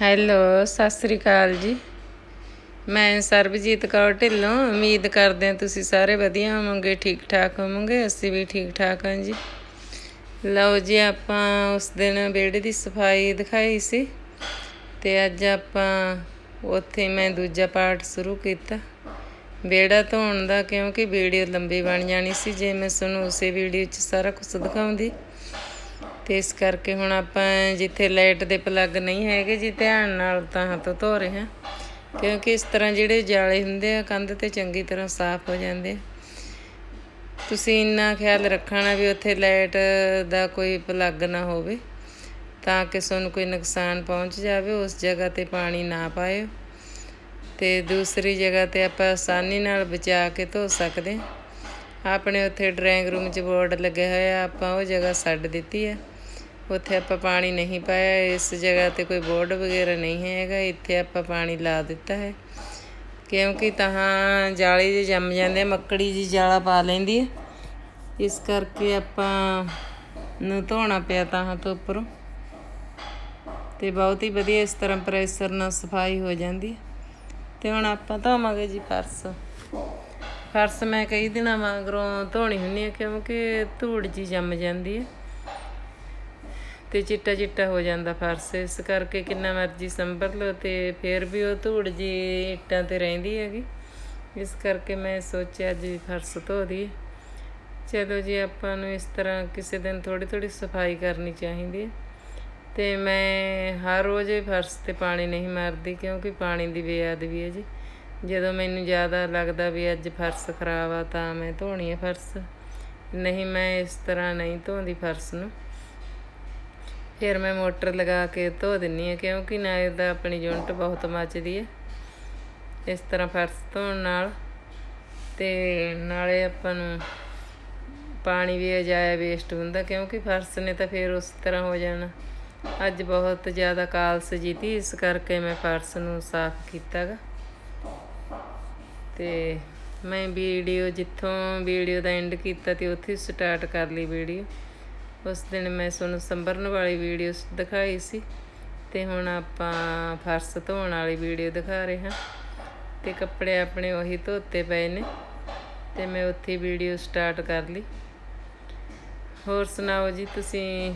Hello, Sat Sri ਅਕਾਲ ਜੀ। ਮੈਂ ਸਰਬਜੀਤ ਕੌਰ ਢਿੱਲੋਂ। ਉਮੀਦ ਕਰਦੇ ਹਾਂ ਤੁਸੀਂ ਸਾਰੇ ਵਧੀਆ ਹੋਵੋਗੇ ਠੀਕ ਠਾਕ ਹੋਵੋਗੇ, ਅਸੀਂ ਵੀ ਠੀਕ ਠਾਕ ਹਾਂ ਜੀ। ਲਓ ਜੀ, ਆਪਾਂ ਉਸ ਦਿਨ ਵਿਹੜੇ ਦੀ ਸਫ਼ਾਈ ਦਿਖਾਈ ਸੀ ਤੇ ਅੱਜ ਆਪਾਂ ਉੱਥੇ ਮੈਂ ਦੂਜਾ ਪਾਰਟ ਸ਼ੁਰੂ ਕੀਤਾ। ਵਿਹੜਾ ਧੋਣ ਦਾ ਕਿਉਂਕਿ ਵੀਡੀਓ ਲੰਬੀ ਬਣ ਜਾਣੀ ਸੀ, ਜੇ ਮੈਂ ਤੁਹਾਨੂੰ ਉਸੇ ਵੀਡੀਓ 'ਚ ਸਾਰਾ ਕੁਝ ਦਿਖਾਉਂਦੀ। ਤੇ ਇਸ ਕਰਕੇ ਹੁਣ ਆਪਾਂ ਜਿੱਥੇ ਲਾਈਟ ਦੇ ਪਲੱਗ ਨਹੀਂ ਹੈਗੇ ਜੀ, ਧਿਆਨ ਨਾਲ ਤਾਂ ਤੋਂ ਧੋ ਰਹੇ ਹਾਂ। ਕਿਉਂਕਿ ਇਸ ਤਰ੍ਹਾਂ ਜਿਹੜੇ ਜਾਲੇ ਹੁੰਦੇ ਆ, ਕੰਧ ਤੇ ਚੰਗੀ ਤਰ੍ਹਾਂ ਸਾਫ਼ ਹੋ ਜਾਂਦੇ ਆ। ਤੁਸੀਂ ਇੰਨਾ ਖਿਆਲ ਰੱਖਣਾ ਵੀ ਉੱਥੇ ਲਾਈਟ ਦਾ ਕੋਈ ਪਲੱਗ ਨਾ ਹੋਵੇ, ਤਾਂ ਕਿ ਤੁਹਾਨੂੰ ਕੋਈ ਨੁਕਸਾਨ ਪਹੁੰਚ ਜਾਵੇ, ਉਸ ਜਗ੍ਹਾ ਤੇ ਪਾਣੀ ਨਾ ਪਾਇਓ। ਤੇ ਦੂਸਰੀ ਜਗ੍ਹਾ ਤੇ ਆਪਾਂ ਆਸਾਨੀ ਨਾਲ ਬਚਾ ਕੇ ਧੋ ਸਕਦੇ ਆਪਣੇ ਉੱਥੇ ਡਰਾਇੰਗ ਰੂਮ 'ਚ ਬੋਰਡ ਲੱਗਿਆ ਹੋਇਆ ਆਪਾਂ ਉਹ ਜਗ੍ਹਾ ਛੱਡ ਦਿੱਤੀ ਹੈ ਉੱਥੇ ਆਪਾਂ ਪਾਣੀ ਨਹੀਂ ਪਾਇਆ ਇਸ ਜਗ੍ਹਾ ਤੇ ਕੋਈ ਬੋਰਡ ਵਗੈਰਾ ਨਹੀਂ ਹੈਗਾ ਇੱਥੇ ਆਪਾਂ ਪਾਣੀ ਲਾ ਦਿੱਤਾ ਹੈ। ਕਿਉਂਕਿ ਤਾਂ ਜਾਲੀ ਜੇ ਜੰਮ ਜਾਂਦੇ ਆ, ਮੱਕੜੀ ਜੀ ਜਾਲਾ ਪਾ ਲੈਂਦੀ ਹੈ। ਇਸ ਕਰਕੇ ਆਪਾਂ ਨੂੰ ਧੋਣਾ ਪਿਆ ਤਾਂ ਤੋਂ ਉੱਪਰੋਂ। ਤੇ ਬਹੁਤ ਹੀ ਵਧੀਆ ਇਸ ਤਰ੍ਹਾਂ ਪ੍ਰੈਸ਼ਰ ਨਾਲ ਸਫ਼ਾਈ ਹੋ ਜਾਂਦੀ ਹੈ। ਤੇ ਹੁਣ ਆਪਾਂ ਧੋਵਾਂਗੇ ਜੀ ਫਰਸ਼। ਫਰਸ਼ ਮੈਂ ਕਈ ਦਿਨਾਂ ਮਗਰੋਂ ਧੋਣੀ ਹੁੰਨੀ ਆ ਕਿਉਂਕਿ ਧੂੜ ਜੀ ਜੰਮ ਜਾਂਦੀ ਹੈ। ਤੇ ਚਿੱਟਾ ਚਿੱਟਾ ਹੋ ਜਾਂਦਾ ਫਰਸ਼, ਇਸ ਕਰਕੇ ਕਿੰਨਾ ਮਰਜ਼ੀ ਸੰਭਰ ਲਓ ਤੇ ਫਿਰ ਵੀ ਉਹ ਧੂੜ ਜੀ ਇੱਟਾਂ ਤੇ ਰਹਿੰਦੀ ਹੈਗੀ। ਇਸ ਕਰਕੇ ਮੈਂ ਸੋਚਿਆ ਅੱਜ ਵੀ ਫਰਸ਼ ਧੋ ਦੀ ਚਲੋ ਜੀ, ਆਪਾਂ ਨੂੰ ਇਸ ਤਰ੍ਹਾਂ ਕਿਸੇ ਦਿਨ ਥੋੜੀ ਥੋੜੀ ਸਫ਼ਾਈ ਕਰਨੀ ਚਾਹੀਦੀ ਹੈ। ਤੇ ਮੈਂ ਹਰ ਰੋਜ਼ ਫਰਸ਼ ਤੇ ਪਾਣੀ ਨਹੀਂ ਮਾਰਦੀ ਕਿਉਂਕਿ ਪਾਣੀ ਦੀ ਬੇਅਦਬੀ ਹੈ ਜੀ। ਜਦੋਂ ਮੈਨੂੰ ਜ਼ਿਆਦਾ ਲੱਗਦਾ ਵੀ ਅੱਜ ਫਰਸ਼ ਖਰਾਬ ਆ ਤਾਂ ਮੈਂ ਧੋਣੀ ਹੈ ਫਰਸ਼। ਨਹੀਂ, ਮੈਂ ਇਸ ਤਰ੍ਹਾਂ ਨਹੀਂ ਧੋਂਦੀ ਫਰਸ਼ ਨੂੰ। ਫਿਰ ਮੈਂ ਮੋਟਰ ਲਗਾ ਕੇ ਧੋ ਦਿੰਨੀ ਆ, ਕਿਉਂਕਿ ਨਾ ਇਹਦਾ ਆਪਣੀ ਯੂਨਿਟ ਬਹੁਤ ਮੱਚਦੀ ਹੈ ਇਸ ਤਰ੍ਹਾਂ ਫਰਸ਼ ਧੋਣ ਨਾਲ ਤੇ ਨਾਲੇ ਆਪਾਂ ਨੂੰ ਪਾਣੀ ਵੀ ਅਜਾਇਆ ਵੇਸਟ ਹੁੰਦਾ, ਕਿਉਂਕਿ ਫਰਸ਼ ਨੇ ਤਾਂ ਫਿਰ ਉਸ ਤਰ੍ਹਾਂ ਹੋ ਜਾਣਾ। ਅੱਜ ਬਹੁਤ ਜ਼ਿਆਦਾ ਕਾਲਸ ਜੀ ਤੀ, ਇਸ ਕਰਕੇ ਮੈਂ ਫਰਸ਼ ਨੂੰ ਸਾਫ਼ ਕੀਤਾਗਾ। ਤੇ ਮੈਂ ਵੀਡੀਓ ਜਿੱਥੋਂ ਵੀਡੀਓ ਦਾ ਐਂਡ ਕੀਤਾ ਤੇ, ਉੱਥੇ ਸਟਾਰਟ ਕਰ ਲਈ ਵੀਡੀਓ। ਉਸ ਦਿਨ ਮੈਂ ਤੁਹਾਨੂੰ ਸੰਭਰਨ ਵਾਲੀ ਵੀਡੀਓ ਦਿਖਾਈ ਸੀ ਤੇ ਹੁਣ ਆਪਾਂ ਫਰਸ਼ ਧੋਣ ਵਾਲੀ ਵੀਡੀਓ ਦਿਖਾ ਰਹੇ ਹਾਂ ਤੇ ਕੱਪੜੇ ਆਪਣੇ ਉਹੀ ਧੋਤੇ ਪਏ ਨੇ ਤੇ ਮੈਂ ਉੱਥੇ ਵੀਡੀਓ ਸਟਾਰਟ ਕਰ ਲਈ। ਹੋਰ ਸੁਣਾਓ ਜੀ, ਤੁਸੀਂ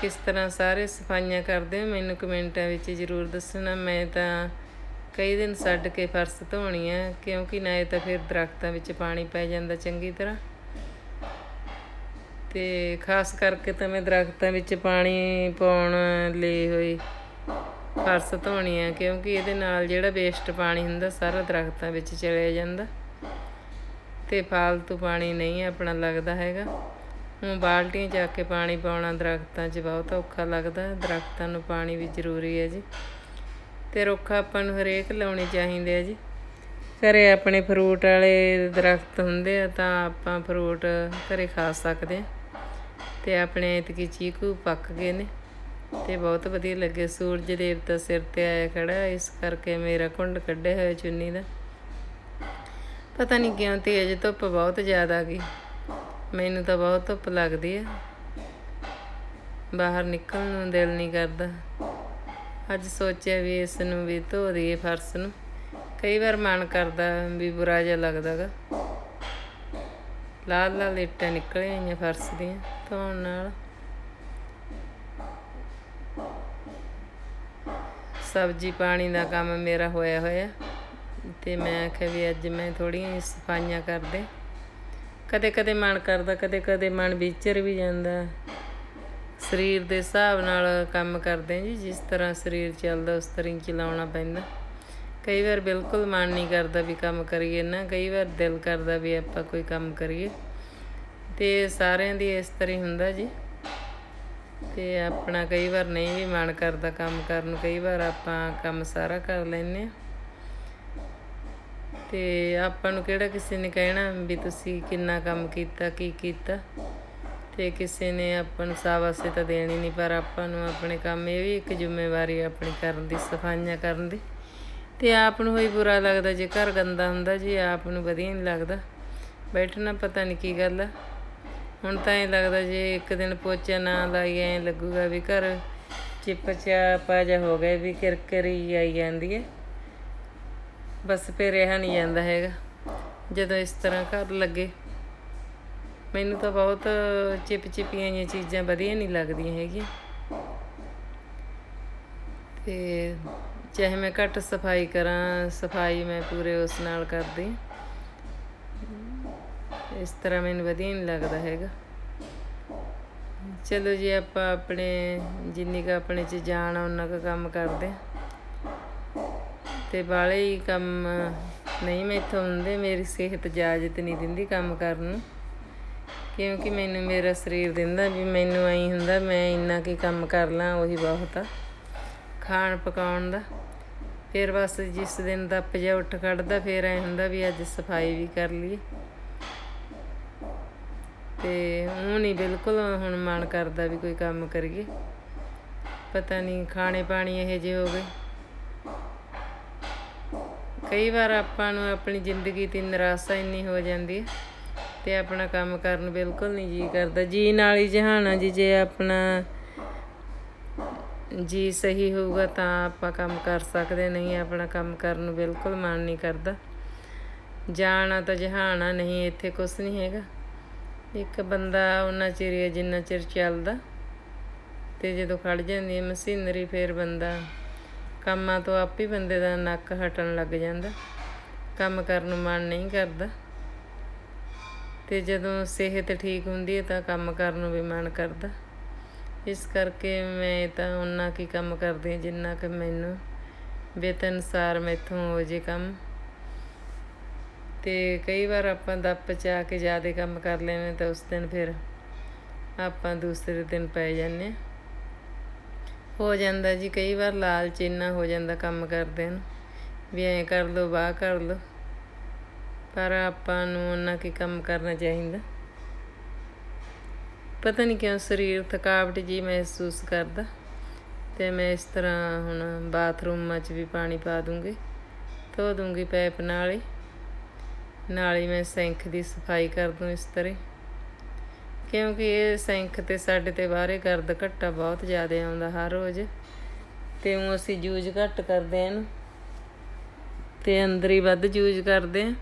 ਕਿਸ ਤਰ੍ਹਾਂ ਸਾਰੇ ਸਫਾਈਆਂ ਕਰਦੇ ਹੋ? ਮੈਨੂੰ ਕਮੈਂਟਾਂ ਵਿੱਚ ਜ਼ਰੂਰ ਦੱਸਣਾ। ਮੈਂ ਤਾਂ ਕਈ ਦਿਨ ਛੱਡ ਕੇ ਫਰਸ਼ ਧੋਣੀ ਆ, ਕਿਉਂਕਿ ਨਾ ਇਹ ਤਾਂ ਫਿਰ ਦਰਖਤਾਂ ਵਿੱਚ ਪਾਣੀ ਪੈ ਜਾਂਦਾ ਚੰਗੀ ਤਰ੍ਹਾਂ। ਤੇ ਖਾਸ ਕਰਕੇ ਤਾਂ ਮੈਂ ਦਰਖਤਾਂ ਵਿੱਚ ਪਾਣੀ ਪਾਉਣ ਲਈ ਹੋਈ ਫਰਸ਼ ਧੋਣੀ ਆ, ਕਿਉਂਕਿ ਇਹਦੇ ਨਾਲ ਜਿਹੜਾ ਵੇਸਟ ਪਾਣੀ ਹੁੰਦਾ, ਸਾਰਾ ਦਰਖਤਾਂ ਵਿੱਚ ਚਲਿਆ ਜਾਂਦਾ। ਤੇ ਫਾਲਤੂ ਪਾਣੀ ਨਹੀਂ ਆਪਣਾ ਲੱਗਦਾ ਹੈਗਾ। ਹੁਣ ਬਾਲਟੀਆਂ ਚੱਕ ਕੇ ਪਾਣੀ ਪਾਉਣਾ ਦਰਖਤਾਂ 'ਚ ਬਹੁਤ ਔਖਾ ਲੱਗਦਾ, ਦਰਖਤਾਂ ਨੂੰ ਪਾਣੀ ਵੀ ਜ਼ਰੂਰੀ ਹੈ ਜੀ। ਤੇ ਰੁੱਖ ਆਪਾਂ ਨੂੰ ਹਰੇਕ ਲਾਉਣੇ ਚਾਹੀਦੇ ਆ ਜੀ। ਘਰੇ ਆਪਣੇ ਫਰੂਟ ਵਾਲੇ ਦਰਖਤ ਹੁੰਦੇ ਆ, ਤਾਂ ਆਪਾਂ ਫਰੂਟ ਘਰੇ ਖਾ ਸਕਦੇ ਆ। ਤੇ ਆਪਣੇ ਇਤਕੀ ਚੀਕੂ ਪੱਕ ਗਏ ਨੇ ਤੇ ਬਹੁਤ ਵਧੀਆ ਲੱਗੇ। ਸੂਰਜ ਦੇਵਤਾ ਸਿਰ ਤੇ ਆਇਆ ਖੜਾ, ਇਸ ਕਰਕੇ ਮੇਰਾ ਕੁੰਡ ਕੱਢਿਆ ਹੋਇਆ ਚੁੰਨੀ ਦਾ। ਪਤਾ ਨਹੀਂ ਕਿਉਂ ਤੇਜ਼ ਧੁੱਪ ਬਹੁਤ ਜ਼ਿਆਦਾ ਗਈ। ਮੈਨੂੰ ਤਾਂ ਬਹੁਤ ਧੁੱਪ ਲੱਗਦੀ ਆ। ਬਾਹਰ ਨਿਕਲਣ ਨੂੰ ਦਿਲ ਨਹੀਂ ਕਰਦਾ। ਅੱਜ ਸੋਚਿਆ ਵੀ ਇਸ ਨੂੰ ਵੀ ਧੋ ਦਈਏ ਫਰਸ਼ ਨੂੰ। ਕਈ ਵਾਰ ਮਨ ਕਰਦਾ ਵੀ ਬੁਰਾ ਜਿਹਾ ਲੱਗਦਾਗਾ ਲਾਲ ਲਾਲ ਇੱਟਾਂ ਨਿਕਲੇ ਆਈਆਂ ਫਰਸ਼ ਦੀਆਂ, ਧੋਣ ਨਾਲ। ਸਬਜ਼ੀ ਪਾਣੀ ਦਾ ਕੰਮ ਮੇਰਾ ਹੋਇਆ ਹੋਇਆ, ਤੇ ਮੈਂ ਆਖਿਆ ਵੀ ਅੱਜ ਮੈਂ ਥੋੜੀਆਂ ਸਫਾਈਆਂ ਕਰਦੇ। ਕਦੇ ਕਦੇ ਮਨ ਕਰਦਾ, ਕਦੇ ਕਦੇ ਮਨ ਵਿਚਰ ਵੀ ਜਾਂਦਾ। ਸਰੀਰ ਦੇ ਹਿਸਾਬ ਨਾਲ ਕੰਮ ਕਰਦੇ ਜੀ, ਜਿਸ ਤਰ੍ਹਾਂ ਸਰੀਰ ਚੱਲਦਾ, ਉਸ ਤਰ੍ਹਾਂ ਹੀ ਚਲਾਉਣਾ ਪੈਂਦਾ। ਕਈ ਵਾਰ ਬਿਲਕੁਲ ਮਨ ਨਹੀਂ ਕਰਦਾ ਵੀ ਕੰਮ ਕਰੀਏ, ਨਾ ਕਈ ਵਾਰ ਦਿਲ ਕਰਦਾ ਵੀ ਆਪਾਂ ਕੋਈ ਕੰਮ ਕਰੀਏ। ਤੇ ਸਾਰਿਆਂ ਦੀ ਇਸ ਤਰ੍ਹਾਂ ਹੀ ਹੁੰਦਾ ਜੀ। ਤੇ ਆਪਣਾ ਕਈ ਵਾਰ ਨਹੀਂ ਵੀ ਮਨ ਕਰਦਾ ਕੰਮ ਕਰਨ ਨੂੰ ਕਈ ਵਾਰ ਆਪਾਂ ਕੰਮ ਸਾਰਾ ਕਰ ਲੈਂਦੇ ਆ ਤੇ ਆਪਾਂ ਨੂੰ ਕਿਹੜਾ ਕਿਸੇ ਨੇ ਕਹਿਣਾ ਵੀ ਤੁਸੀਂ ਕਿੰਨਾ ਕੰਮ ਕੀਤਾ, ਕੀ ਕੀਤਾ? ਤੇ ਕਿਸੇ ਨੇ ਆਪਾਂ ਨੂੰ ਸਾਬਾਸੇ ਤਾਂ ਦੇਣੀ ਨਹੀਂ, ਪਰ ਆਪਾਂ ਨੂੰ ਆਪਣੇ ਕੰਮ ਇਹ ਵੀ ਇੱਕ ਜ਼ਿੰਮੇਵਾਰੀ ਆਪਣੀ ਕਰਨ ਦੀ, ਸਫਾਈਆਂ ਕਰਨ ਦੀ। ਤੇ ਆਪ ਨੂੰ ਹੋਈ ਬੁਰਾ ਲੱਗਦਾ ਜੇ ਘਰ ਗੰਦਾ ਹੁੰਦਾ, ਜੀ ਆਪ ਨੂੰ ਵਧੀਆ ਨਹੀਂ ਲੱਗਦਾ। ਬੈਠਣਾ ਪਤਾ ਨਹੀਂ ਕੀ ਗੱਲ ਆ। ਹੁਣ ਤਾਂ ਇਹ ਲੱਗਦਾ ਜੇ ਇੱਕ ਦਿਨ ਪੋਚਾ ਨਾ ਲਾਈਏ ਐ ਲੱਗੂਗਾ ਵੀ ਘਰ ਚਿਪ ਚਾਪਾ ਜਿਹਾ ਹੋ ਗਿਆ ਵੀ ਕਿਰਕਿਰੀ ਆਈ ਜਾਂਦੀ ਹੈ ਬਸ ਫਿਰ ਰਿਹਾ ਨਹੀਂ ਜਾਂਦਾ ਹੈਗਾ, ਜਦੋਂ ਇਸ ਤਰ੍ਹਾਂ ਘਰ ਲੱਗੇ। ਮੈਨੂੰ ਤਾਂ ਬਹੁਤ ਚਿਪਚਿਪੀਆਂ ਚੀਜ਼ਾਂ ਵਧੀਆ ਨਹੀਂ ਲੱਗਦੀਆਂ ਹੈਗੀਆਂ। ਤੇ ਚਾਹੇ ਮੈਂ ਘੱਟ ਸਫ਼ਾਈ ਕਰਾਂ, ਸਫ਼ਾਈ ਮੈਂ ਪੂਰੇ ਉਸ ਨਾਲ ਕਰਦੀ। ਇਸ ਤਰ੍ਹਾਂ ਮੈਨੂੰ ਵਧੀਆ ਨਹੀਂ ਲੱਗਦਾ ਹੈਗਾ। ਚਲੋ ਜੀ, ਆਪਾਂ ਆਪਣੇ ਜਿੰਨੀ ਕੁ ਆਪਣੇ ਚ ਜਾਣ ਆ ਉਹਨਾਂ ਕੁ ਕੰਮ ਕਰਦੇ ਹਾਂ। ਤੇ ਬਾਲੇ ਹੀ ਕੰਮ ਨਹੀਂ ਮੈਥੋਂ ਹੁੰਦੇ, ਮੇਰੀ ਸਿਹਤ ਇਜਾਜ਼ਤ ਨਹੀਂ ਦਿੰਦੀ ਕੰਮ ਕਰਨ ਨੂੰ। ਕਿਉਂਕਿ ਮੈਨੂੰ ਮੇਰਾ ਸਰੀਰ ਦਿੰਦਾ ਵੀ ਮੈਨੂੰ ਐਂ ਹੁੰਦਾ, ਮੈਂ ਇੰਨਾ ਕੀ ਕੰਮ ਕਰ ਲਾਂ, ਉਹੀ ਬਹੁਤ ਆ। ਖਾਣ ਪਕਾਉਣ ਦਾ। ਫਿਰ ਬਸ ਜਿਸ ਦਿਨ ਦਾ ਜਾ ਉੱਠ ਖੜਦਾ, ਫਿਰ ਐ ਹੁੰਦਾ ਵੀ ਅੱਜ ਸਫ਼ਾਈ ਵੀ ਕਰ ਲਈਏ। ਤੇ ਉਹ ਨਹੀਂ ਬਿਲਕੁਲ ਹੁਣ ਮਨ ਕਰਦਾ ਵੀ ਕੋਈ ਕੰਮ ਕਰੀਏ। ਪਤਾ ਨਹੀਂ ਖਾਣੇ ਪਾਣੀ ਇਹ ਜਿਹੇ ਹੋ ਗਏ। ਕਈ ਵਾਰ ਆਪਾਂ ਨੂੰ ਆਪਣੀ ਜ਼ਿੰਦਗੀ ਤੇ ਨਿਰਾਸ਼ਾ ਇੰਨੀ ਹੋ ਜਾਂਦੀ ਹੈ ਤੇ ਆਪਣਾ ਕੰਮ ਕਰਨ ਬਿਲਕੁਲ ਨਹੀਂ ਜੀ ਕਰਦਾ। ਜੀ ਨਾਲ ਹੀ ਜਹਾਨਾ ਜੀ ਜੇ ਆਪਣਾ ਜੀ ਸਹੀ ਹੋਊਗਾ ਤਾਂ ਆਪਾਂ ਕੰਮ ਕਰ ਸਕਦੇ, ਨਹੀਂ ਆਪਣਾ ਕੰਮ ਕਰਨ ਨੂੰ ਬਿਲਕੁਲ ਮਨ ਨਹੀਂ ਕਰਦਾ। ਜਾਣਾ ਤਾਂ ਜਹਾਨਾ ਨਹੀਂ, ਇੱਥੇ ਕੁਛ ਨਹੀਂ ਹੈਗਾ। ਇੱਕ ਬੰਦਾ ਉਹਨਾਂ ਚਿਰ ਜਿੰਨਾ ਚਿਰ ਚੱਲਦਾ ਤੇ ਜਦੋਂ ਖੜ ਜਾਂਦੀ ਹੈ ਮਸ਼ੀਨਰੀ, ਫੇਰ ਬੰਦਾ ਕੰਮਾਂ ਤੋਂ ਆਪ ਹੀ ਬੰਦੇ ਦਾ ਨੱਕ ਹਟਣ ਲੱਗ ਜਾਂਦਾ। ਕੰਮ ਕਰਨ ਨੂੰ ਮਨ ਨਹੀਂ ਕਰਦਾ। ਤੇ ਜਦੋਂ ਸਿਹਤ ਠੀਕ ਹੁੰਦੀ ਹੈ ਤਾਂ ਕੰਮ ਕਰਨ ਨੂੰ ਵੀ ਮਨ ਕਰਦਾ। ਇਸ ਕਰਕੇ ਮੈਂ ਤਾਂ ਉਨਾ ਕੀ ਕੰਮ ਕਰਦੀ ਹਾਂ, ਜਿੰਨਾ ਕਿ ਮੈਨੂੰ ਵੇਤਨ ਅਨੁਸਾਰ ਮੈਥੋਂ ਹੋ ਜੇ ਕੰਮ। ਤੇ ਕਈ ਵਾਰ ਆਪਾਂ ਦੱਪ ਚਾ ਕੇ ਜ਼ਿਆਦਾ ਕੰਮ ਕਰ ਲੈਵੇਂ ਤਾਂ ਉਸ ਦਿਨ ਫਿਰ ਆਪਾਂ ਦੂਸਰੇ ਦਿਨ ਪੈ ਜਾਂਦੇ ਹਾਂ। ਹੋ ਜਾਂਦਾ ਜੀ, ਕਈ ਵਾਰ ਲਾਲਚ ਇੰਨਾ ਹੋ ਜਾਂਦਾ ਕੰਮ ਕਰਦੇ ਨੂੰ ਵੀ ਐਂ ਕਰ ਲਓ ਬਾਹ ਕਰ ਲਓ। ਪਰ ਆਪਾਂ ਨੂੰ ਉਹਨਾਂ ਕੀ ਕੰਮ ਕਰਨਾ ਚਾਹੀਦਾ। ਪਤਾ ਨਹੀਂ ਕਿਉਂ ਸਰੀਰ ਥਕਾਵਟ ਜੀ ਮਹਿਸੂਸ ਕਰਦਾ। ਤੇ ਮੈਂ ਇਸ ਤਰ੍ਹਾਂ ਹੁਣ ਬਾਥਰੂਮਾਂ 'ਚ ਵੀ ਪਾਣੀ ਪਾ ਦੂੰਗੀ, ਧੋ ਦੂੰਗੀ ਪੈਪ ਨਾਲ ਹੀ। ਨਾਲ ਹੀ ਮੈਂ ਸਿੰਕ ਦੀ ਸਫ਼ਾਈ ਕਰ ਦੂੰ ਇਸ ਤਰ੍ਹਾਂ ਕਿਉਂਕਿ ਇਹ ਸਿੰਕ ਤੇ ਸਾਡੇ ਤੇ ਬਾਹਰੇ ਗਰਦ ਘੱਟਾ ਬਹੁਤ ਜ਼ਿਆਦਾ ਆਉਂਦਾ ਹਰ ਰੋਜ਼। ਤੇ ਉਹ ਅਸੀਂ ਯੂਜ਼ ਘੱਟ ਕਰਦੇ ਆਂ ਇਹਨੂੰ। ਤੇ ਅੰਦਰ ਹੀ ਵੱਧ ਯੂਜ਼ ਕਰਦੇ ਆਂ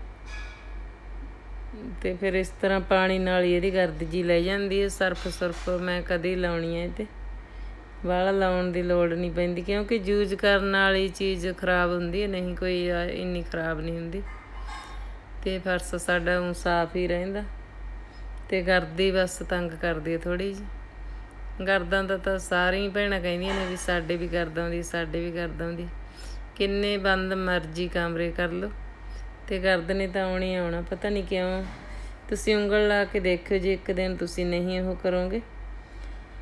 ਤੇ ਫਿਰ ਇਸ ਤਰ੍ਹਾਂ ਪਾਣੀ ਨਾਲ ਹੀ ਇਹਦੀ ਗਰਦ ਜੀ ਲੈ ਜਾਂਦੀ ਹੈ, ਸਰਫ ਸਰਫ ਮੈਂ ਕਦੇ ਲਾਉਣੀ ਹੈ ਤੇ ਵਾਲਾ ਲਾਉਣ ਦੀ ਲੋੜ ਨਹੀਂ ਪੈਂਦੀ, ਕਿਉਂਕਿ ਯੂਜ਼ ਕਰਨ ਵਾਲੀ ਚੀਜ਼ ਖਰਾਬ ਹੁੰਦੀ ਹੈ, ਨਹੀਂ ਕੋਈ ਇੰਨੀ ਖਰਾਬ ਨਹੀਂ ਹੁੰਦੀ। ਤੇ ਫਰਸ਼ ਸਾਡਾ ਉਹ ਸਾਫ਼ ਹੀ ਰਹਿੰਦਾ। ਤੇ ਗਰਦੀ ਬਸ ਤੰਗ ਕਰਦੀ ਹੈ ਥੋੜੀ ਜੀ ਗਰਦਾਂ ਦਾ ਤਾਂ ਸਾਰੀਆਂ ਭੈਣਾਂ ਕਹਿੰਦੀਆਂ ਨੇ ਵੀ ਸਾਡੇ ਵੀ ਗਰਦ ਆਉਂਦੀ, ਸਾਡੇ ਵੀ ਗਰਦ ਆਉਂਦੀ। ਕਿੰਨੇ ਬੰਦ ਮਰਜ਼ੀ ਕਮਰੇ ਕਰ ਲਓ। ਤੇ ਗਰਦ ਨੇ ਤਾਂ ਆਉਣੀ ਆਉਣਾ, ਪਤਾ ਨਹੀਂ ਕਿਉਂ ਤੁਸੀਂ ਉਂਗਲ ਲਾ ਕੇ ਦੇਖਿਓ ਜੇ ਇੱਕ ਦਿਨ ਤੁਸੀਂ ਨਹੀਂ ਉਹ ਕਰੋਗੇ,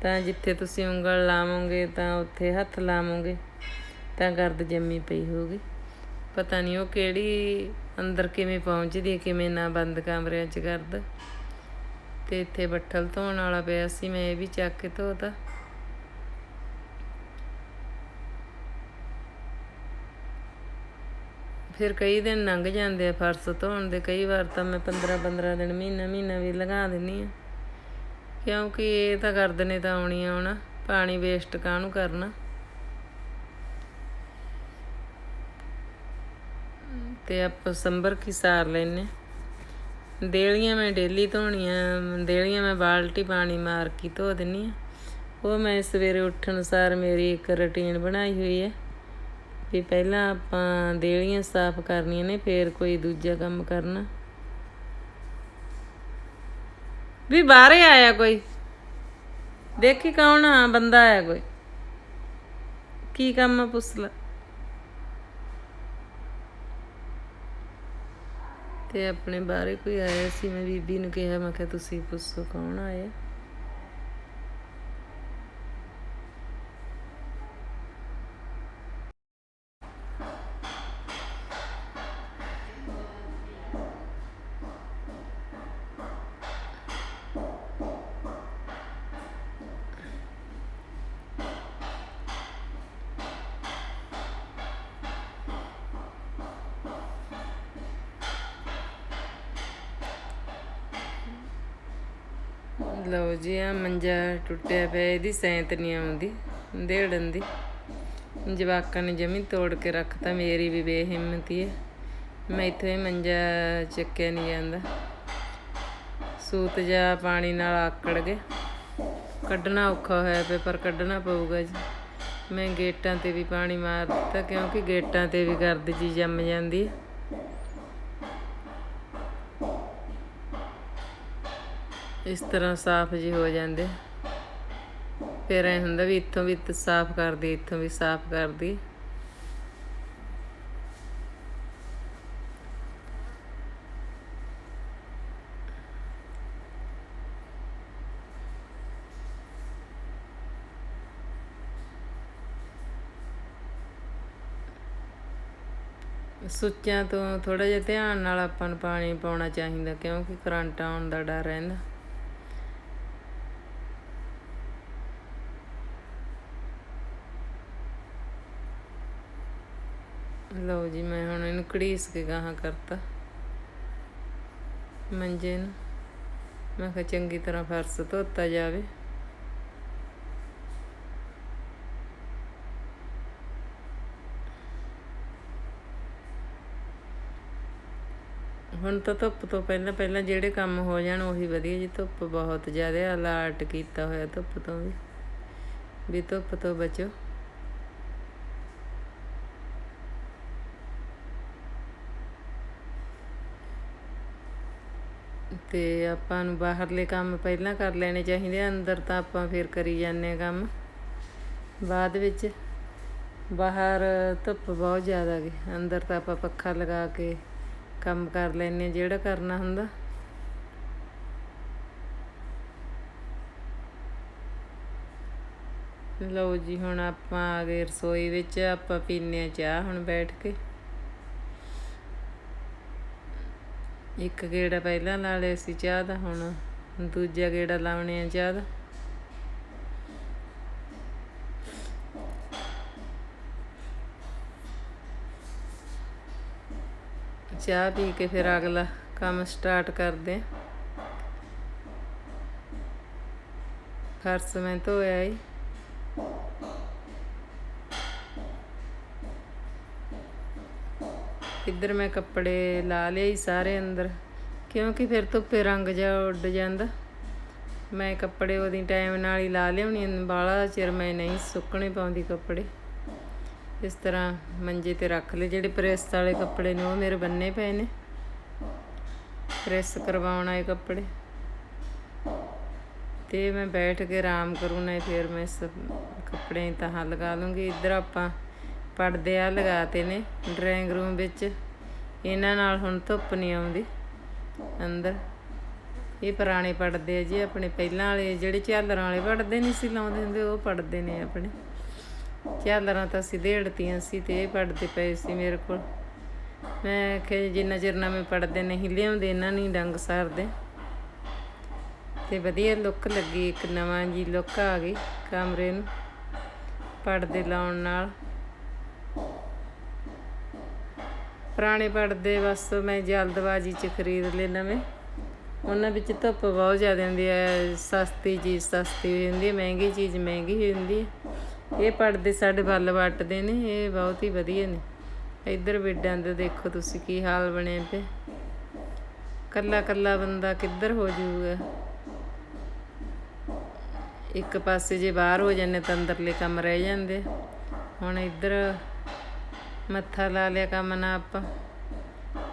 ਤਾਂ ਜਿੱਥੇ ਤੁਸੀਂ ਉਂਗਲ ਲਾਵੋਗੇ, ਤਾਂ ਉੱਥੇ ਹੱਥ ਲਾਵੋਗੇ, ਤਾਂ ਗਰਦ ਜੰਮੀ ਪਈ ਹੋਊਗੀ। ਪਤਾ ਨਹੀਂ ਉਹ ਕਿਹੜੀ ਅੰਦਰ ਕਿਵੇਂ ਪਹੁੰਚਦੀ ਹੈ, ਕਿਵੇਂ ਨਾ ਬੰਦ ਕਮਰਿਆਂ 'ਚ ਗਰਦ। ਤੇ ਇੱਥੇ ਬੱਠਲ ਧੋਣ ਵਾਲਾ ਪਿਆ ਸੀ, ਮੈਂ ਇਹ ਵੀ ਚੱਕ ਕੇ ਧੋਤਾ। ਫਿਰ ਕਈ ਦਿਨ ਲੰਘ ਜਾਂਦੇ ਆ ਫਰਸ਼ ਧੋਣ ਦੇ, ਕਈ ਵਾਰ ਤਾਂ ਮੈਂ 15 15 ਦਿਨ ਮਹੀਨਾ ਮਹੀਨਾ ਵੀ ਲਗਾ ਦਿੰਨੀ ਆ। ਕਿਉਂਕਿ ਇਹ ਤਾਂ ਕਰਦੇ ਨੇ ਤਾਂ ਆਉਣੀ ਆਉਣਾ ਪਾਣੀ ਵੇਸਟ ਕਾਹਨੂੰ ਕਰਨਾ? ਤੇ ਆਪਾਂ ਸੰਭਰ ਕੀ ਸਾਰ ਲੈਨੇ ਦੇਲੀਆਂ ਮੈਂ ਡੇਲੀ ਧੋਣੀਆਂ, ਦੇਲੀਆਂ ਮੈਂ ਬਾਲਟੀ ਪਾਣੀ ਮਾਰ ਕੇ ਧੋ ਦਿੰਨੀ ਆ। ਉਹ ਮੈਂ ਸਵੇਰੇ ਉੱਠਣ ਸਾਰ ਮੇਰੀ ਇੱਕ ਰੁਟੀਨ ਬਣਾਈ ਹੋਈ ਹੈ ਵੀ ਪਹਿਲਾਂ ਆਪਾਂ ਦੇਲੀਆਂ ਸਾਫ਼ ਕਰਨੀਆਂ ਨੇ, ਫੇਰ ਕੋਈ ਦੂਜਾ ਕੰਮ ਕਰਨਾ। ਵੀ ਬਾਹਰੇ ਆਇਆ ਕੋਈ? ਦੇਖੀ ਕੌਣ ਆ, ਬੰਦਾ ਆਇਆ ਕੋਈ? ਕੀ ਕੰਮ ਆ ਪੁੱਛ ਲੈ ਤੇ ਆਪਣੇ ਬਾਰੇ ਕੋਈ ਆਇਆ ਸੀ, ਮੈਂ ਬੀਬੀ ਨੂੰ ਕਿਹਾ, ਮੈਂ ਕਿਹਾ, ਤੁਸੀਂ ਪੁੱਛੋ ਕੌਣ ਆਇਆ? ਲਓ ਜੀ ਮੰਜਾ ਟੁੱਟਿਆ ਪਿਆ, ਇਹਦੀ ਸੈਂਤ ਨਹੀਂ ਆਉਂਦੀ, ਦੇੜਨ ਦੀ। ਜਵਾਕਾਂ ਨੇ ਜਮੀ ਤੋੜ ਕੇ ਰੱਖਤਾ, ਮੇਰੀ ਵੀ ਬੇਹਿੰਮਤੀ ਹੈ ਮੈਂ ਇੱਥੇ ਮੰਜਾ ਚੱਕਿਆ ਨਹੀਂ ਜਾਂਦਾ। ਸੂਤ ਜਾ ਪਾਣੀ ਨਾਲ ਆਕੜ ਗਏ। ਕੱਢਣਾ ਔਖਾ ਹੋਇਆ ਪਿਆ, ਪਰ ਕੱਢਣਾ ਪਊਗਾ ਜੀ। ਮੈਂ ਗੇਟਾਂ ਤੇ ਵੀ ਪਾਣੀ ਮਾਰ ਦਿੱਤਾ ਕਿਉਂਕਿ ਗੇਟਾਂ ਤੇ ਵੀ ਗਰਦ ਜੀ ਜੰਮ ਜਾਂਦੀ ਹੈ। ਇਸ ਤਰ੍ਹਾਂ ਸਾਫ਼ ਜੀ ਹੋ ਜਾਂਦੇ। ਫਿਰ ਐ ਹੁੰਦਾ ਵੀ ਇੱਥੋਂ ਵੀ ਸਾਫ਼ ਕਰਦੀ, ਇੱਥੋਂ ਵੀ ਸਾਫ਼ ਕਰਦੀ। ਸੁੱਚਿਆਂ ਤੋਂ ਥੋੜਾ ਜਿਹਾ ਧਿਆਨ ਨਾਲ ਆਪਾਂ ਨੂੰ ਪਾਣੀ ਪਾਉਣਾ ਚਾਹੀਦਾ, ਕਿਉਂਕਿ ਕਰੰਟ ਆਉਣ ਦਾ ਡਰ ਰਹਿੰਦਾ। ਲਓ ਜੀ, ਮੈਂ ਹੁਣ ਇਹਨੂੰ ਘੜੀਸ ਕੇ ਗਾਹਾਂ ਕਰਤਾ। ਮੰਜੇ ਨੂੰ। ਮੈਂ ਕਿਹਾ ਚੰਗੀ ਤਰ੍ਹਾਂ ਫਰਸ਼ ਧੋਤਾ ਜਾਵੇ। ਹੁਣ ਤਾਂ ਧੁੱਪ ਤੋਂ ਪਹਿਲਾਂ ਪਹਿਲਾਂ ਜਿਹੜੇ ਕੰਮ ਹੋ ਜਾਣ, ਉਹੀ ਵਧੀਆ ਜੀ। ਧੁੱਪ ਬਹੁਤ ਜ਼ਿਆਦਾ ਅਲਰਟ ਕੀਤਾ ਹੋਇਆ ਧੁੱਪ ਤੋਂ ਵੀ। ਵੀ ਧੁੱਪ ਤੋਂ ਬਚੋ। ਤੇ ਆਪਾਂ ਨੂੰ ਬਾਹਰਲੇ ਕੰਮ ਪਹਿਲਾਂ ਕਰ ਲੈਣੇ ਚਾਹੀਦੇ ਅੰਦਰ ਤਾਂ ਆਪਾਂ ਫਿਰ ਕਰੀ ਜਾਂਦੇ ਆ ਕੰਮ। ਬਾਅਦ ਵਿੱਚ ਬਾਹਰ ਧੁੱਪ ਬਹੁਤ ਜ਼ਿਆਦਾ ਗਈ ਅੰਦਰ ਤਾਂ ਆਪਾਂ ਪੱਖਾ ਲਗਾ ਕੇ ਕੰਮ ਕਰ ਲੈਨੇ ਆ ਜਿਹੜਾ ਕਰਨਾ ਹੁੰਦਾ। ਲਓ ਜੀ, ਹੁਣ ਆਪਾਂ ਆ ਗਏ ਰਸੋਈ ਵਿੱਚ, ਆਪਾਂ ਪੀਨੇ ਆ ਚਾਹ ਹੁਣ ਬੈਠ ਕੇ। ਇੱਕ ਗੇੜਾ ਪਹਿਲਾਂ ਲਾ ਲਿਆ ਸੀ ਚਾਹ ਦਾ, ਹੁਣ ਦੂਜਾ ਗੇੜਾ ਲਾਉਣੇ ਆ ਚਾਹ ਦਾ। ਚਾਹ ਪੀ ਕੇ ਫਿਰ ਅਗਲਾ ਕੰਮ ਸਟਾਰਟ ਕਰਦੇ ਆ। ਫਰਸ਼ ਮੈਂ ਧੋਇਆ ਈ ਇੱਧਰ ਮੈਂ ਕੱਪੜੇ ਲਾ ਲਏ ਸਾਰੇ ਅੰਦਰ, ਕਿਉਂਕਿ ਫਿਰ ਧੁੱਪੇ ਰੰਗ ਜਾ ਉੱਡ ਜਾਂਦਾ। ਮੈਂ ਕੱਪੜੇ ਉਹਦੀ ਟਾਈਮ ਨਾਲ ਹੀ ਲਾ ਲਿਆਉਣੀ ਬਾਲਾ ਚਿਰ ਮੈਂ ਨਹੀਂ ਸੁੱਕਣੇ ਪਾਉਂਦੀ ਕੱਪੜੇ। ਇਸ ਤਰ੍ਹਾਂ ਮੰਜੇ ਤੇ ਰੱਖ ਲਏ, ਜਿਹੜੇ ਪ੍ਰੈਸ ਵਾਲੇ ਕੱਪੜੇ ਨੇ ਉਹ ਮੇਰੇ ਬੰਨੇ ਪਏ ਨੇ। ਪ੍ਰੈਸ ਕਰਵਾਉਣ ਆਏ ਕੱਪੜੇ। ਤੇ ਮੈਂ ਬੈਠ ਕੇ ਆਰਾਮ ਕਰੂੰ ਨਾ ਫਿਰ ਮੈਂ ਇਸ ਕੱਪੜੇ ਤਾਂ ਹਾਂ ਲਗਾ ਲੂੰਗੀ। ਇੱਧਰ ਆਪਾਂ ਪਰਦੇ ਆ ਲਗਾਤੇ ਨੇ ਡਰਾਇੰਗ ਰੂਮ ਵਿੱਚ। ਇਹਨਾਂ ਨਾਲ ਹੁਣ ਧੁੱਪ ਨਹੀਂ ਆਉਂਦੀ। ਅੰਦਰ। ਇਹ ਪੁਰਾਣੇ ਪੜਦੇ ਆ ਜੀ, ਆਪਣੇ ਪਹਿਲਾਂ ਵਾਲੇ। ਜਿਹੜੇ ਝਾਲਰਾਂ ਵਾਲੇ ਪੜਦੇ ਨਹੀਂ ਸੀ ਲਾਉਂਦੇ ਹੁੰਦੇ, ਉਹ ਪੜਦੇ ਨੇ ਆਪਣੇ। ਝਾਲਰਾਂ ਤਾਂ ਅਸੀਂ ਦੇੜਤੀਆਂ ਸੀ ਤੇ ਇਹ ਪੜਦੇ ਪਏ ਸੀ ਮੇਰੇ ਕੋਲ। ਮੈਂ ਕਿ ਜਿੰਨਾ ਚਿਰ ਨਵੇਂ ਪੜਦੇ ਨਹੀਂ ਲਿਆਉਂਦੇ, ਇਹਨਾਂ ਨਹੀਂ ਡੰਗ ਸਾਰਦੇ। ਤੇ ਵਧੀਆ ਲੁੱਕ ਲੱਗੀ, ਇੱਕ ਨਵਾਂ ਜੀ ਲੁੱਕ ਆ ਗਈ ਕਮਰੇ ਨੂੰ। ਪੜਦੇ ਲਾਉਣ ਨਾਲ। ਪੁਰਾਣੇ ਪੜਦੇ ਬਸ ਮੈਂ ਜਲਦਬਾਜ਼ੀ ਚ ਖਰੀਦ ਲਏ ਨਵੇਂ। ਉਹਨਾਂ ਵਿੱਚ ਧੁੱਪ ਬਹੁਤ ਜ਼ਿਆਦਾ ਹੁੰਦੀ ਹੈ, ਸਸਤੀ ਚੀਜ਼ ਸਸਤੀ ਹੋਈ ਹੁੰਦੀ ਹੈ, ਮਹਿੰਗੀ ਚੀਜ਼ ਮਹਿੰਗੀ ਹੋਈ ਹੁੰਦੀ ਹੈ। ਇਹ ਪੜਦੇ ਸਾਡੇ ਵੱਲ ਵੱਟਦੇ ਨੇ, ਇਹ ਬਹੁਤ ਹੀ ਵਧੀਆ ਨੇ। ਇੱਧਰ ਬੈਡਾਂ ਦੇ ਦੇਖੋ ਤੁਸੀਂ ਕੀ ਹਾਲ ਬਣੇ ਪਏ ਕੱਲਾ ਕੱਲਾ ਬੰਦਾ ਕਿੱਧਰ ਹੋ ਜਾਊਗਾ? ਇੱਕ ਪਾਸੇ ਜੇ ਬਾਹਰ ਹੋ ਜਾਂਦੇ ਤਾਂ ਅੰਦਰਲੇ ਕੰਮ ਰਹਿ ਜਾਂਦੇ। ਹੁਣ ਇੱਧਰ ਮੱਥਾ ਲਾ ਲਿਆ ਕੰਮ ਨਾ ਆਪਾਂ।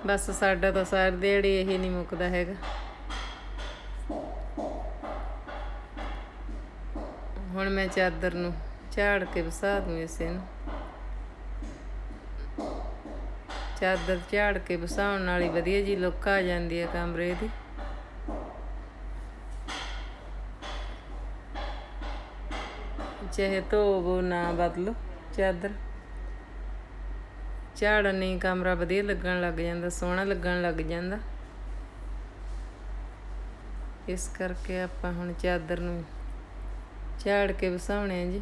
ਬਸ ਸਾਡਾ ਤਾਂ ਸਾਰ ਦਿਹਾੜੀ ਇਹੀ ਨਹੀਂ ਮੁੱਕਦਾ ਹੈਗਾ। ਹੁਣ ਮੈਂ ਚਾਦਰ ਨੂੰ ਝਾੜ ਕੇ ਵਸਾ ਦੂੰ ਇਸੇ ਨੂੰ। ਚਾਦਰ ਝਾੜ ਕੇ ਵਸਾਉਣ ਨਾਲ ਹੀ ਵਧੀਆ ਜੀ ਲੁੱਕ ਆ ਜਾਂਦੀ ਹੈ ਕਮਰੇ ਦੀ। ਚਾਹੇ ਧੋਵੋ ਨਾ ਬਦਲੋ ਚਾਦਰ। ਝਾੜਨ ਨਹੀਂ ਕਮਰਾ ਵਧੀਆ ਲੱਗਣ ਲੱਗ ਜਾਂਦਾ, ਸੋਹਣਾ ਲੱਗਣ ਲੱਗ ਜਾਂਦਾ। ਇਸ ਕਰਕੇ ਆਪਾਂ ਹੁਣ ਚਾਦਰ ਨੂੰ ਝਾੜ ਕੇ ਵਸਾਉਣੇ ਆ ਜੀ।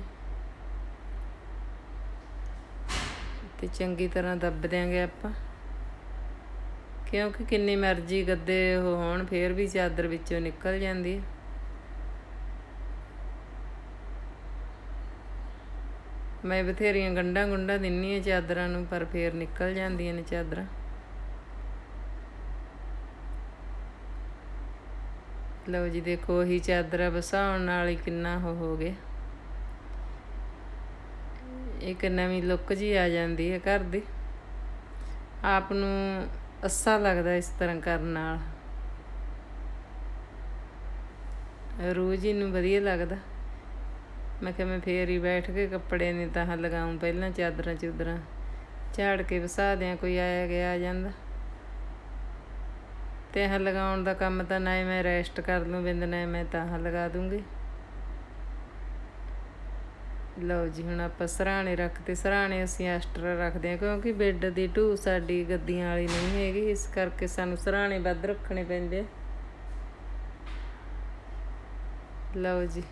ਤੇ ਚੰਗੀ ਤਰ੍ਹਾਂ ਦੱਬ ਦਿਆਂਗੇ ਆਪਾਂ। ਕਿਉਂਕਿ ਕਿੰਨੀ ਮਰਜ਼ੀ ਗੱਦੇ ਉਹ ਹੋਣ, ਫੇਰ ਵੀ ਚਾਦਰ ਵਿੱਚੋਂ ਨਿਕਲ ਜਾਂਦੀ ਹੈ ਮੈਂ ਬਥੇਰੀਆਂ ਗੰਢਾਂ ਗੁੰਢਾਂ ਦਿੰਨੀ ਆ ਚਾਦਰਾਂ ਨੂੰ, ਪਰ ਫੇਰ ਨਿਕਲ ਜਾਂਦੀਆਂ ਨੇ ਚਾਦਰਾਂ। ਲਓ ਜੀ, ਦੇਖੋ ਉਹੀ ਚਾਦਰਾਂ ਵਸਾਉਣ ਨਾਲ ਹੀ ਕਿੰਨਾ ਉਹ ਹੋ ਗਿਆ। ਇੱਕ ਨਵੀਂ ਲੁੱਕ ਜੀ ਆ ਜਾਂਦੀ ਹੈ ਘਰ ਦੀ। ਆਪ ਨੂੰ ਅੱਛਾ ਲੱਗਦਾ ਇਸ ਤਰ੍ਹਾਂ ਕਰਨ ਨਾਲ। ਰੋਜ਼ ਹੀ ਨੂੰ ਵਧੀਆ ਲੱਗਦਾ। ਮੈਂ ਕਿਹਾ ਮੈਂ ਫੇਰ ਹੀ ਬੈਠ ਕੇ ਕੱਪੜੇ ਨਹੀਂ ਤਾਂ ਲਗਾਉਂ ਪਹਿਲਾਂ ਚਾਦਰਾਂ ਚੂਦਰਾਂ। ਝਾੜ ਕੇ ਵਸਾ ਦਿਆਂ ਕੋਈ ਆਇਆ ਗਿਆ ਆ ਜਾਂਦਾ। ਤੇ ਆਹ ਲਗਾਉਣ ਦਾ ਕੰਮ ਤਾਂ ਨਾ ਹੀ ਮੈਂ ਰੈਸਟ ਕਰ ਲੂੰ ਬਿੰਦ, ਨਾ ਹੀ ਮੈਂ ਤਾਂ ਆਹ ਲਗਾ ਦੂੰਗੀ। ਲਓ ਜੀ, ਹੁਣ ਆਪਾਂ ਸਰਾਣੇ ਰੱਖਦੇ ਸਰਾਣੇ ਅਸੀਂ ਐਸਟਰਾ ਰੱਖਦੇ ਹਾਂ ਕਿਉਂਕਿ ਬੈੱਡ ਦੀ ਢੂ ਸਾਡੀ ਗੱਦੀਆਂ ਵਾਲੀ ਨਹੀਂ ਹੈਗੀ, ਇਸ ਕਰਕੇ ਸਾਨੂੰ ਸਰਾਣੇ ਵੱਧ ਰੱਖਣੇ ਪੈਂਦੇ ਲਓ ਜੀ।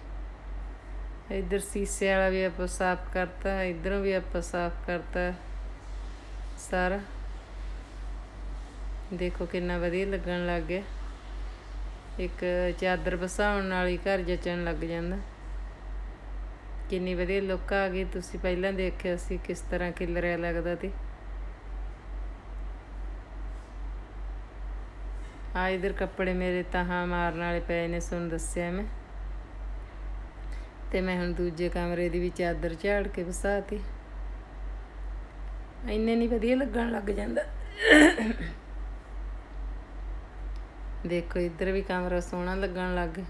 ਇਧਰ ਸੀਸੇ ਵਾਲਾ ਵੀ ਆਪਾਂ ਸਾਫ਼ ਕਰਤਾ, ਇਧਰੋਂ ਵੀ ਆਪਾਂ ਸਾਫ਼ ਕਰਤਾ ਸਾਰਾ। ਦੇਖੋ ਕਿੰਨਾ ਵਧੀਆ ਲੱਗਣ ਲੱਗ ਗਿਆ। ਇੱਕ ਚਾਦਰ ਵਸਾਉਣ ਨਾਲ ਹੀ ਘਰ ਜਚਣ ਲੱਗ ਜਾਂਦਾ। ਕਿੰਨੀ ਵਧੀਆ ਲੁੱਕ ਆ ਗਈ, ਤੁਸੀਂ ਪਹਿਲਾਂ ਦੇਖਿਆ ਸੀ ਕਿਸ ਤਰ੍ਹਾਂ ਖਿਲਰਿਆ ਲੱਗਦਾ ਤੇ। ਆ ਇਧਰ ਕੱਪੜੇ ਮੇਰੇ ਤਾਂ ਹਾਂ ਮਾਰਨ ਵਾਲੇ ਪਏ ਨੇ, ਤੁਹਾਨੂੰ ਦੱਸਿਆ ਮੈਂ। ਤੇ ਮੈਂ ਹੁਣ ਦੂਜੇ ਕਮਰੇ ਦੀ ਵੀ ਚਾਦਰ ਝਾੜ ਕੇ ਵਸਾਤੀ। ਇੰਨੇ ਨਹੀਂ ਵਧੀਆ ਲੱਗਣ ਲੱਗ ਜਾਂਦਾ। ਦੇਖੋ, ਇੱਧਰ ਵੀ ਕਮਰਾ ਸੋਹਣਾ ਲੱਗਣ ਲੱਗ ਗਿਆ